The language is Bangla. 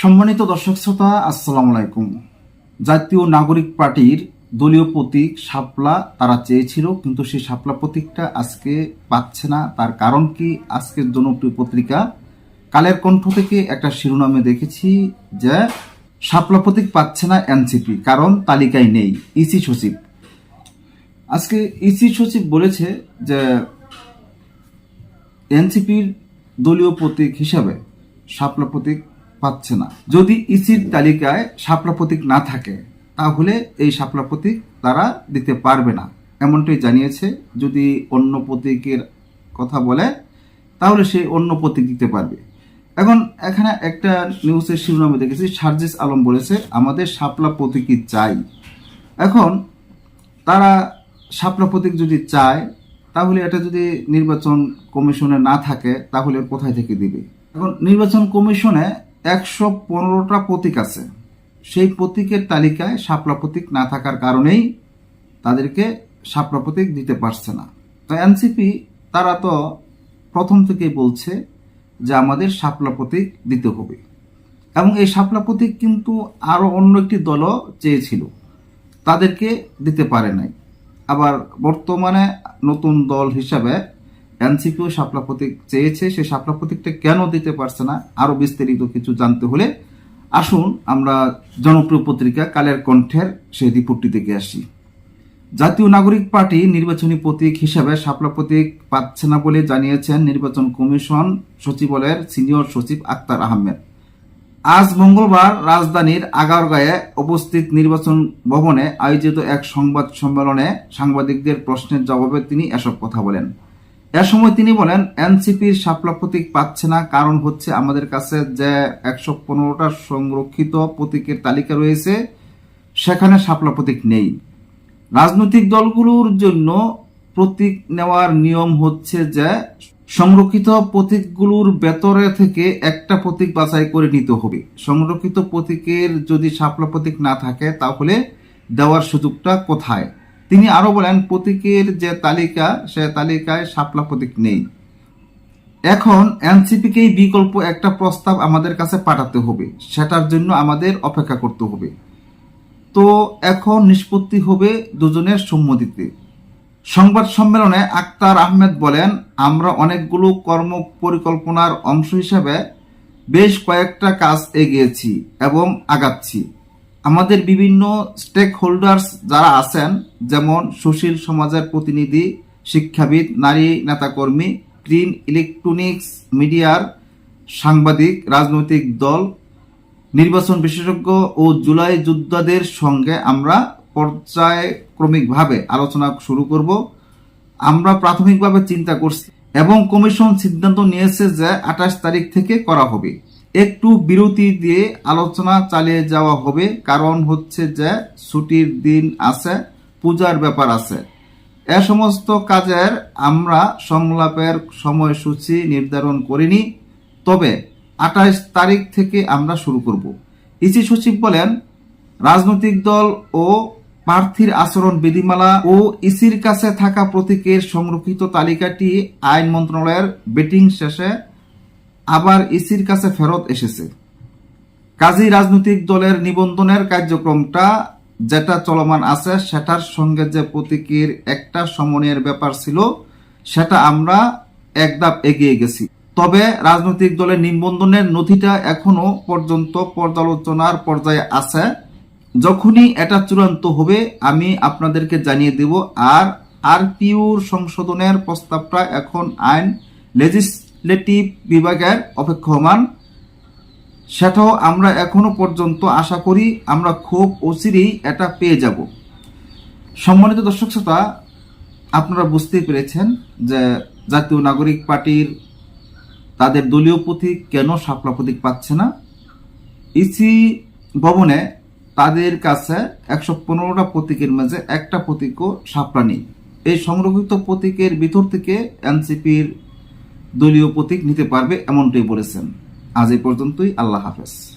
সম্মানিত দর্শক শ্রোতা, আসসালামু আলাইকুম। জাতীয় নাগরিক পার্টির দলীয় প্রতীক শাপলা তারা চেয়েছিল, কিন্তু সেই শাপলা প্রতীকটা আজকে পাচ্ছে না। তার কারণ কি? আজকের জনপ্রিয় পত্রিকা কালের কণ্ঠ থেকে একটা শিরোনামে দেখেছি যে শাপলা প্রতীক পাচ্ছে না এনসিপি, কারণ তালিকায় নেই। ইসি সচিব। আজকে ইসি সচিব বলেছে যে এনসিপির দলীয় প্রতীক হিসাবে শাপলা প্রতীক পাচ্ছে না। যদি ইসির তালিকায় শাপলা প্রতীক না থাকে, তাহলে এই শাপলা প্রতীক তারা দিতে পারবে না। এমনটাই জানিয়েছে যদি অন্য প্রতীকের কথা বলে, তাহলে সে অন্য প্রতীক দিতে পারবে। এখন এখানে একটা নিউজের শিরোনামে দেখেছি, সার্জিস আলম বলেছে, আমাদের শাপলা প্রতীকই চাই। এখন তারা শাপলা প্রতীক যদি চায়, তাহলে এটা যদি নির্বাচন কমিশনে না থাকে, তাহলে কোথায় থেকে দিবে? এখন নির্বাচন কমিশনে একশো পনেরোটা প্রতীক আছে। সেই প্রতীকের তালিকায় শাপলা প্রতীক না থাকার কারণেই তাদেরকে শাপলা প্রতীক দিতে পারছে না। তো এনসিপি, তারা তো প্রথম থেকেই বলছে যে আমাদের শাপলা প্রতীক দিতে হবে। এবং এই শাপলা প্রতীক কিন্তু আরও অন্য একটি দলও চেয়েছিল। তাদেরকে দিতে পারে নাই। আবার বর্তমানে নতুন দল হিসাবে এনসিপিও শাপলা প্রতীক চেয়েছে সেই শাপলা প্রতীকটা কেন দিতে পারছে না? আরও বিস্তারিত কিছু জানতে হলে আসুন, আমরা জনপ্রিয় পত্রিকা কালের কণ্ঠের সেই রিপোর্টটি দেখে আসি। জাতীয় নাগরিক পার্টি নির্বাচনী প্রতীক হিসাবে শাপলা প্রতীক পাচ্ছে না বলে জানিয়েছেন নির্বাচন কমিশন সচিবালয়ের সিনিয়র সচিব আক্তার আহমেদ। আজ মঙ্গলবার রাজধানীর আগারগাঁয়ে অবস্থিত নির্বাচন ভবনে আয়োজিত এক সংবাদ সম্মেলনে সাংবাদিকদের প্রশ্নের জবাবে তিনি এসব কথা বলেন। এ সময় তিনি বলেন, এনসিপির শাপলা প্রতীক পাচ্ছে না, কারণ হচ্ছে আমাদের কাছে যে একশো পনেরোটা সংরক্ষিত প্রতীকের তালিকা রয়েছে, সেখানে শাপলা প্রতীক নেই। রাজনৈতিক দলগুলোর জন্য প্রতীক নেওয়ার নিয়ম হচ্ছে যে সংরক্ষিত প্রতীকগুলোর ভেতরে থেকে একটা প্রতীক বাছাই করে নিতে হবে। সংরক্ষিত প্রতীকের যদি শাপলা প্রতীক না থাকে, তাহলে দেওয়ার সুযোগটা কোথায়? তিনি আরও বলেন, প্রতীকের যে তালিকা, সে তালিকায় শাপলা প্রতীক নেই। এখন এনসিপিকেই বিকল্প একটা প্রস্তাব আমাদের কাছে পাঠাতে হবে। সেটার জন্য আমাদের অপেক্ষা করতে হবে। তো এখন নিষ্পত্তি হবে দুজনের সম্মতিতে সংবাদ সম্মেলনে আক্তার আহমেদ বলেন, আমরা অনেকগুলো কর্ম পরিকল্পনার অংশ হিসাবে বেশ কয়েকটা কাজ এগিয়েছি এবং আগাচ্ছি। আমাদের বিভিন্ন স্টেক হোল্ডার্স যারা আছেন, যেমন সুশীল সমাজের প্রতিনিধি, শিক্ষাবিদ, নারী নেতাকর্মী গ্রিন ইলেকট্রনিক্স মিডিয়ার সাংবাদিক, রাজনৈতিক দল, নির্বাচন বিশেষজ্ঞ ও জুলাই যোদ্ধাদের সঙ্গে আমরা পর্যায়ক্রমিকভাবে আলোচনা শুরু করব। আমরা প্রাথমিকভাবে চিন্তা করছি এবং কমিশন সিদ্ধান্ত নিয়েছে যে আঠাশ তারিখ থেকে করা হবে। একটু বিরতি দিয়ে আলোচনা চালিয়ে যাওয়া হবে। কারণ হচ্ছে যে ছুটির দিন আছে, পূজার ব্যাপার আছে। এ সমস্ত কাজের আমরা সংলাপের সময়সূচি নির্ধারণ করিনি। তবে আঠাশ তারিখ থেকে আমরা শুরু করব। ইসি সচিব বলেন, রাজনৈতিক দল ও প্রার্থীর আচরণ বিধিমালা ও ইসির কাছে থাকা প্রতীকের সংরক্ষিত তালিকাটি আইন মন্ত্রণালয়ের বেটিং শেষে আবার ইসির কাছে ফেরত এসেছে। কাজী রাজনৈতিক দলের নিবন্ধনের কার্যক্রমটা যেটা চলমান আছে, সেটার সঙ্গে যে প্রতীকের একটা সমনের ব্যাপার ছিল, সেটা আমরা এক ধাপ এগিয়ে গেছি। তবে রাজনৈতিক দলের নিবন্ধনের নথিটা এখনও পর্যন্ত পর্যালোচনার পর্যায়ে আছে। যখনই এটা চূড়ান্ত হবে, আমি আপনাদেরকে জানিয়ে দেব। আর আরপিউর সংশোধনের প্রস্তাবটা এখন আইন লেজিসলেটিভ বিভাগের অপেক্ষমান। সেটাও আমরা এখনও পর্যন্ত আশা করি আমরা খুব অচিরেই এটা পেয়ে যাব। সম্মানিত দর্শক শ্রোতা, আপনারা বুঝতেই পেরেছেন যে জাতীয় নাগরিক পার্টির তাদের দলীয় প্রতীক কেন শাপলা প্রতীক পাচ্ছে না। ইসি ভবনে তাদের কাছে একশো পনেরোটা প্রতীকের মাঝে একটা প্রতীকও শাপলা নেই। এই সংরক্ষিত প্রতীকের ভিতর থেকে এনসিপির দলীয় প্রতীক নিতে পারবে এমনটাই বলেছেন। আজ এই পর্যন্তই আল্লাহ হাফেজ।